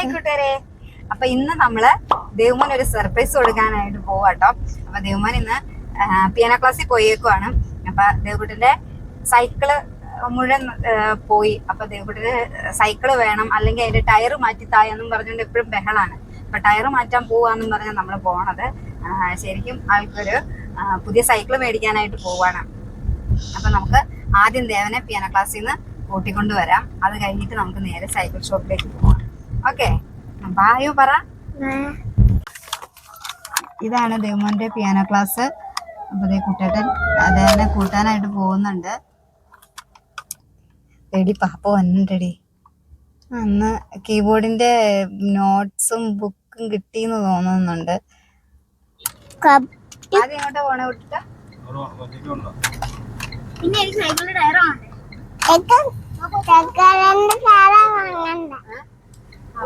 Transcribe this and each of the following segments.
Hi കൂട്ടുകാരെ. അപ്പൊ ഇന്ന് നമ്മൾ ദേവമോൻ ഒരു സർപ്രൈസ് കൊടുക്കാനായിട്ട് പോവാട്ടോ അപ്പൊ ദേവമോൻ ഇന്ന് പിയാനോ ക്ലാസ്സിൽ പോയേക്കുവാണ്. അപ്പൊ ദേവകുട്ടിന്റെ സൈക്കിൾ മുഴുവൻ പോയി. അപ്പൊ ദേവകുട്ടിന് സൈക്കിൾ വേണം. അല്ലെങ്കിൽ അതിന്റെ ടയർ മാറ്റി തായെന്നും പറഞ്ഞുകൊണ്ട് എപ്പോഴും ബഹളാണ്. അപ്പൊ ടയർ മാറ്റാൻ പോവാന്നും പറഞ്ഞ നമ്മൾ പോണത്. ശരിക്കും ആൾക്കൊരു പുതിയ സൈക്കിൾ മേടിക്കാനായിട്ട് പോവാണ്. അപ്പൊ നമുക്ക് ആദ്യം ദേവനെ പിയാനോ ക്ലാസ്സിൽ നിന്ന് കൂട്ടിക്കൊണ്ടുവരാം. അത് കഴിഞ്ഞിട്ട് നമുക്ക് നേരെ സൈക്കിൾ ഷോപ്പിലേക്ക് പോവാം. ഓക്കെ. ബായോ പറ. ഇതാണ് ദേവന്റെ പിയാനോ ക്ലാസ് അപ്പൊ ദേ കുട്ടേട്ടൻ അദ്ദേഹനെ കൂട്ടാനായിട്ട് പോകുന്നുണ്ട്. എടി പാപ്പ വന്നിട്ടടി. അന്ന് കീബോർഡിന്റെ നോട്ട്സും ബുക്കും കിട്ടിയെന്ന് തോന്നുന്നുണ്ട്. ആദ്യം എങ്ങോട്ടാ പോണേ കുട്ടിട്ട? പിന്നെ എനിക്ക് സൈക്കിളിന്റെ ടയർ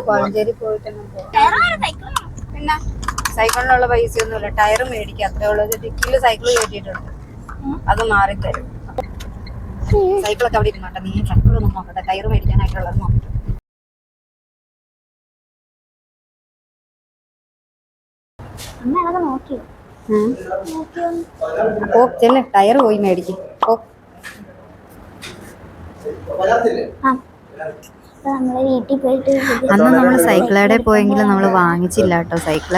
കോഴഞ്ചേരി പോയിട്ട് ടയർ വേണം സൈക്കിൾ പിന്നെ സൈക്കിളിനുള്ള പൈസയൊന്നുമില്ല. ടയർ മേടിക്കുക അത്രേ ഉള്ളത് ഡിക്കിയിൽ സൈക്കിൾ കയറ്റിയിട്ടുണ്ട്. അത് മാറിത്തരും. സൈക്കിളൊക്കെ അവിടെ ഇരുന്നോട്ടെ. നീ സൈക്കിൾ ഒന്നും നോക്കട്ടെ. ടയർ മേടിക്കാനായിട്ടുള്ളത് നോക്കട്ടെ. ചെല്ലേ. ടയർ പോയി മേടിക്കും. ആ. അന്ന് നമ്മൾ സൈക്കിളടെ പോയെങ്കിലും നമ്മൾ വാങ്ങിച്ചില്ല കേട്ടോ സൈക്കിൾ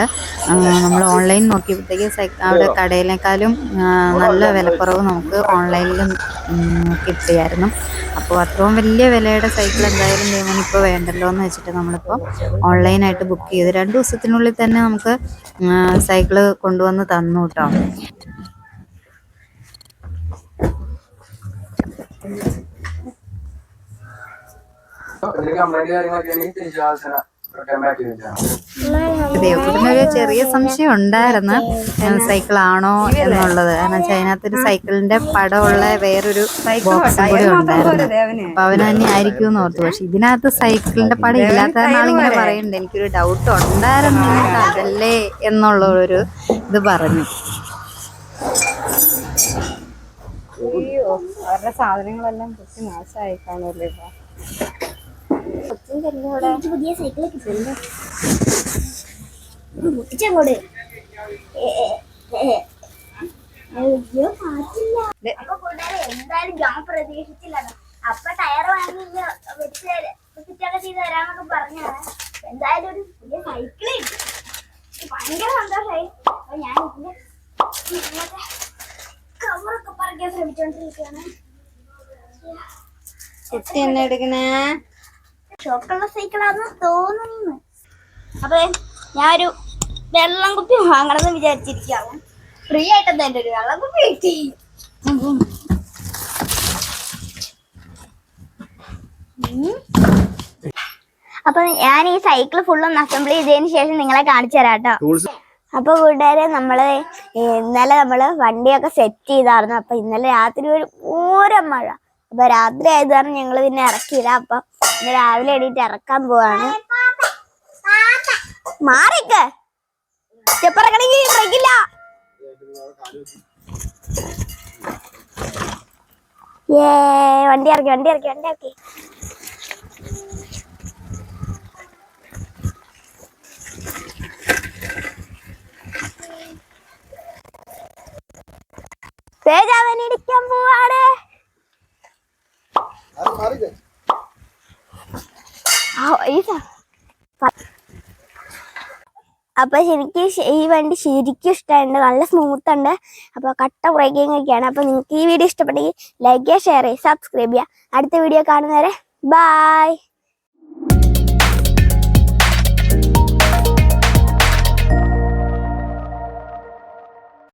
നമ്മൾ ഓൺലൈൻ നോക്കിയപ്പോഴത്തേക്ക് സൈക്കിൾ അവിടെ കടയിലേക്കാളും നല്ല വിലക്കുറവ് നമുക്ക് ഓൺലൈനിലും കിട്ടിയായിരുന്നു. അപ്പോൾ അത്രയും വലിയ വിലയുടെ സൈക്കിൾ എന്തായാലും ദൈവം ഇപ്പോൾ വേണ്ടല്ലോ എന്ന് വെച്ചിട്ട് നമ്മളിപ്പോൾ ഓൺലൈനായിട്ട് ബുക്ക് ചെയ്തു രണ്ട് ദിവസത്തിനുള്ളിൽ തന്നെ നമുക്ക് സൈക്കിൾ കൊണ്ടുവന്ന് തന്നു കേട്ടോ. ഒരു ചെറിയ സംശയം ഉണ്ടായിരുന്നു. സൈക്കിൾ ആണോ എന്നുള്ളത്. കാരണം അതിനകത്തൊരു സൈക്കിളിന്റെ പടമുള്ള വേറൊരു ബോക്സും കൂടി ഉണ്ടായിരുന്നു. അപ്പൊ അവന് തന്നെ ആയിരിക്കും എന്ന് ഓർത്തു. പക്ഷെ ഇതിനകത്ത് സൈക്കിളിന്റെ പടം ഇല്ലാത്ത ആളിങ്ങനെ പറയുന്നുണ്ട്. എനിക്കൊരു ഡൗട്ട് ഉണ്ടായിരുന്നു. അതല്ലേ എന്നുള്ള ഒരു ഇത് പറഞ്ഞു. അയ്യോ അവരുടെ സാധനങ്ങളെല്ലാം കുറച്ച് നാശമായി കാണുമല്ലേ ഇപ്പൊ? പുതിയ സൈക്കിൾ കിട്ടില്ല മുട്ടിച്ചങ്ങോട് അയ്യോ മാറ്റില്ല. ദേ. അപ്പൊ കൂട്ടുകാരെ എന്തായാലും ഞാൻ പ്രതീക്ഷിച്ചില്ല അപ്പൊ ടയർ വാങ്ങി വെച്ച് ഫിറ്റൊക്കെ ചെയ്ത് തരാന്നൊക്കെ പറഞ്ഞാണ് എന്തായാലും ഒരു പുതിയ സൈക്കിൾ കിട്ടി ഭയങ്കര സന്തോഷമായി അപ്പൊ ഞാൻ ഇതിന്റെ കവറൊക്കെ പറിക്കാൻ ശ്രമിച്ചോണ്ടിരിക്കുകയാണ്. എന്നെ എടുക്കണേ? ഷോക്കുള്ള സൈക്കിളാന്ന് തോന്നുന്നു. അപ്പൊ ഞാനൊരു വെള്ളം കുപ്പി വാങ്ങണമെന്ന് വിചാരിച്ചിരിക്കാം ഫ്രീ ആയിട്ട് എന്താ എന്റെ ഒരു വെള്ളം കുപ്പി കിട്ടി. അപ്പൊ ഞാൻ ഈ സൈക്കിൾ ഫുള്ളും അസംബിൾ ചെയ്തതിന് ശേഷം നിങ്ങളെ കാണിച്ചു തരാം കേട്ടോ അപ്പൊ കൂട്ടുകാരെ നമ്മൾ ഇന്നലെ നമ്മൾ വണ്ടിയൊക്കെ സെറ്റ് ചെയ്തായിരുന്നു. അപ്പൊ ഇന്നലെ രാത്രി ഒരു ഓരോ മഴ. അപ്പൊ രാത്രി ആയത് കാരണം ഞങ്ങൾ പിന്നെ ഇറക്കിയില്ല. അപ്പൊ രാവിലെ എണീറ്റ് ഇറക്കാൻ പോവാണ്. മാറിക്ക്. ബ്രേക്കില്ല. ഏ വണ്ടി ഇറക്കി വണ്ടി ഇറക്കി വണ്ടി ഇറക്കി തേജാവൻ ഇടിക്കാൻ പോവാണ് ആ, ഈ സ- പ- അപ്പൊ ശരിക്കും ഈ വണ്ടി ശരിക്കും ഇഷ്ടമുണ്ട് നല്ല സ്മൂത്ത് ഉണ്ട്. അപ്പൊ കട്ട ബ്രേക്കിംഗ് ഒക്കെയാണ് അപ്പൊ നിങ്ങൾക്ക് ഈ വീഡിയോ ഇഷ്ടപ്പെട്ടെങ്കിൽ ലൈക്ക് ചെയ്യുക ഷെയർ ചെയ്യുക സബ്സ്ക്രൈബ് ചെയ്യുക. അടുത്ത വീഡിയോ കാണുന്നവരെ ബൈ